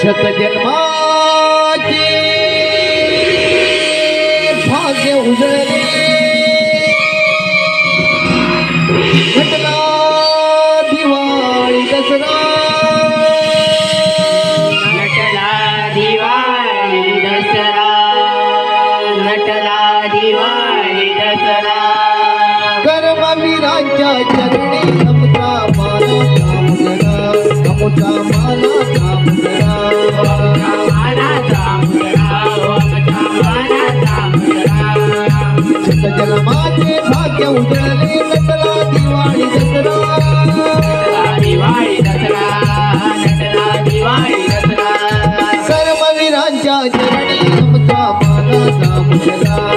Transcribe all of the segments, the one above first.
शतजन्माचे भाग्य उजळले. दिवाळी दसरा. नटला दिवाळी दसरा. नटला दिवाळी दसरा. कर्मवीरांच्या चरणी शतजन्माचे भाग्य उजळले घटला दिवाळी दसरा. नटला दिवाळी दसरा नटला दिवाळी दसरा. कर्मवीरांच्या चरणी आमचा मानाचा मुजरा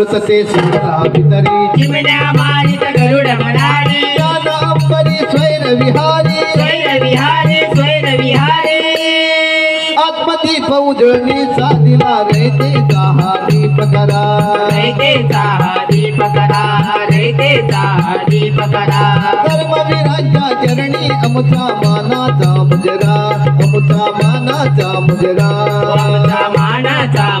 ज्ञानामृत ते सुरा वितरी चिमण्या मारित गरुड म्हणाले ज्ञानांबरी स्वैर विहारी. स्वैर विहारे स्वैर विहारे. आत्मदीप उजळणी साधिला रे हारी पकरा. रैतेचा दीप करा रैतेचा दीप करा कर्मवीरांच्या चरणी आमचा मानाचा मुजरा आमचा मानाचा मुजरा. आमचा मानाचा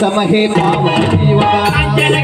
समहे भाव जीवना